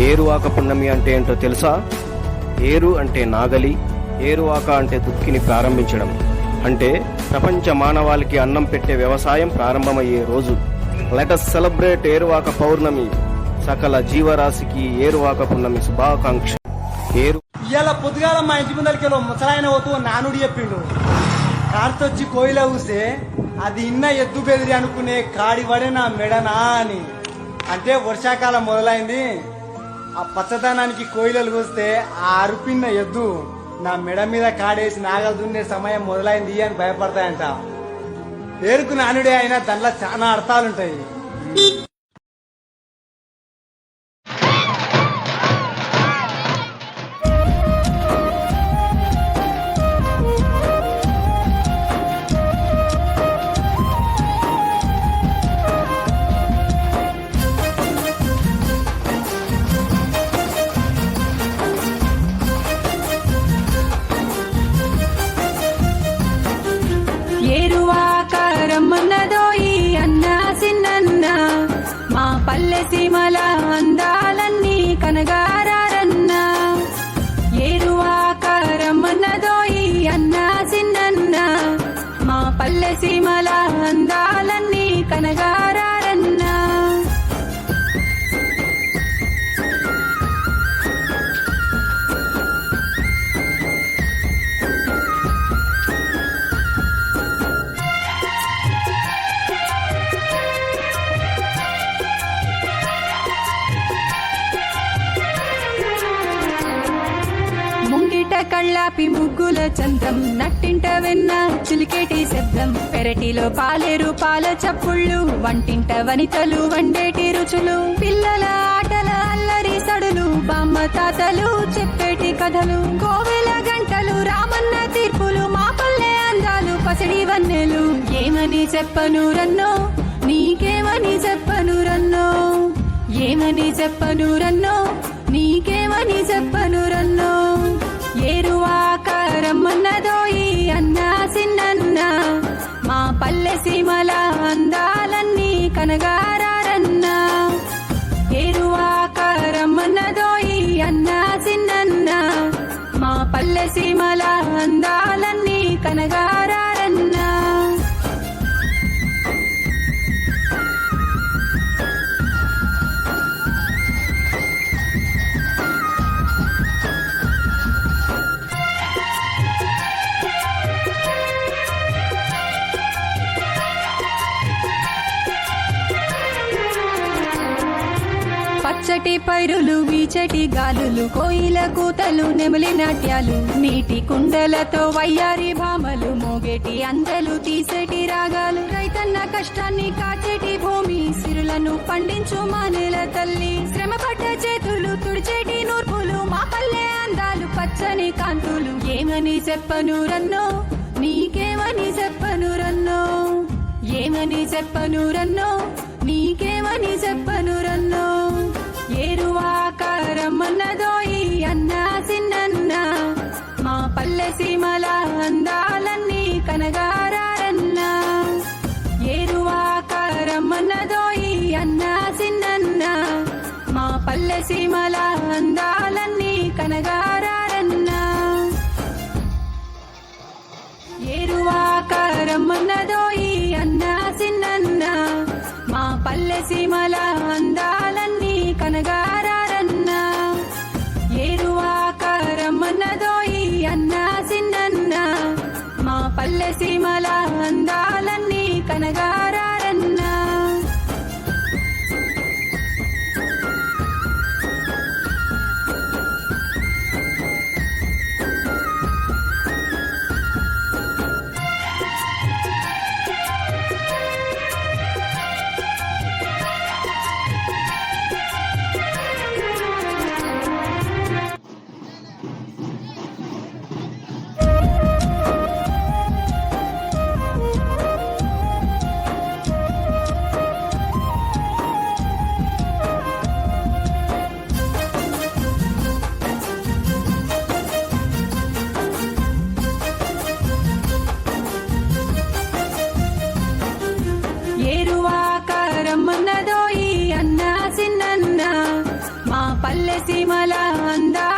ఏరువాక పున్నమి అంటే ఏంటో తెలుసా? ఏరు అంటే నాగలి ఏరువాక అంటే దుక్కిని ప్రారంభించడం. అంటే ప్రపంచ మానవాళికి అన్నం పెట్టే వ్యవసాయం ప్రారంభమయ్యే రోజు. Let us celebrate Eruvaka Pournami. సకల జీవరాశికి ఏరువాక పున్నమి శుభాకాంక్ష ఏరు ఇవాళ పొద్దుగాల మా ఇంటి ముందరికి ముసలాయన పోతూ నానుడి చెప్పిండు. కార్తొచ్చి కోయిల ఊసే అది ఇన్న ఎద్దు బెదిరి అనుకునే కాడివడే నా మెడనా అని. అంటే వర్షాకాలం మొదలైంది. ఆ పచ్చదనానికి కోయిలలు వస్తే ఆ అరుపిన్న ఎద్దు నా మెడ మీద కాడేసి నాగలు దున్నే సమయం మొదలైంది అని భయపడతాయంట. పేరుకు నానుడే అయినా దాంట్లో చాలా అర్థాలుంటాయి. ఏరువాకారమ్మన్నదోయి అన్న సిన్నన్న. మా పల్లె సీమల అందాలన్నీ కనగారా. కళ్ళాపి ముగ్గుల చందం నట్టింట వెన్న చిలికేటి శబ్దం. పెరటిలో పాలేరు పాల చప్పుళ్ళు వంటింట వనితలు వండేటి రుచులు. పిల్లల ఆటల అల్లరి సడులు బామ్మ తాతలు చెప్పేటి కథలు. కోవెల గంటలు రామన్న తీర్పులు మా పల్లె అందాలు పసిడి వన్నెలు. ఏమని చెప్పను రన్నో? నీకేమని చెప్పను రన్నో? ఏమని చెప్పను రన్నో? నీకేమని సీమల అందాలన్నీ కనగారన్న ఏరువాకారమ్మన్నదోయి అన్నా చిన్నన్నా. మా పల్లె సీమల అందాలన్నీ కనగారు పచ్చటి పైరులు వీచటి గాలులు కోయిల కూతలు నెమలి నాట్యాలు. నీటి కుండలతో వయ్యారి భామలు మోగేటి అందలు తీసేటి రాగాలు. రైతన్న కష్టాన్ని కాచేటి భూమి సిరులను పండించు మా నేల తల్లి. శ్రమ పడ్డ చేతులు తుడిచేటి నూర్పులు మా పల్లె అందాలు పచ్చని కాంతులు. ఏమని చెప్పను రన్నో? నీకేమని చెప్పను రన్నో? ఏమని చెప్పను రన్నో? నీకేమని చెప్పను రన్నో? ఏరువాకారమ్మన్నదోయి అన్న సిన్నన్న. మా పల్లె సీమల అందాలన్నీ కనగారన్న ఏరువాకారమ్మన్నదోయి అన్న సిన్నన్న. మా పల్లె సీమల అందాలన్నీ కనగారన్న ఏరువాకారమ్మన్నదోయి ఏరువాకారమున్నదో ఈ అన్న సిన్నన్న మా పల్లె సీమల అందా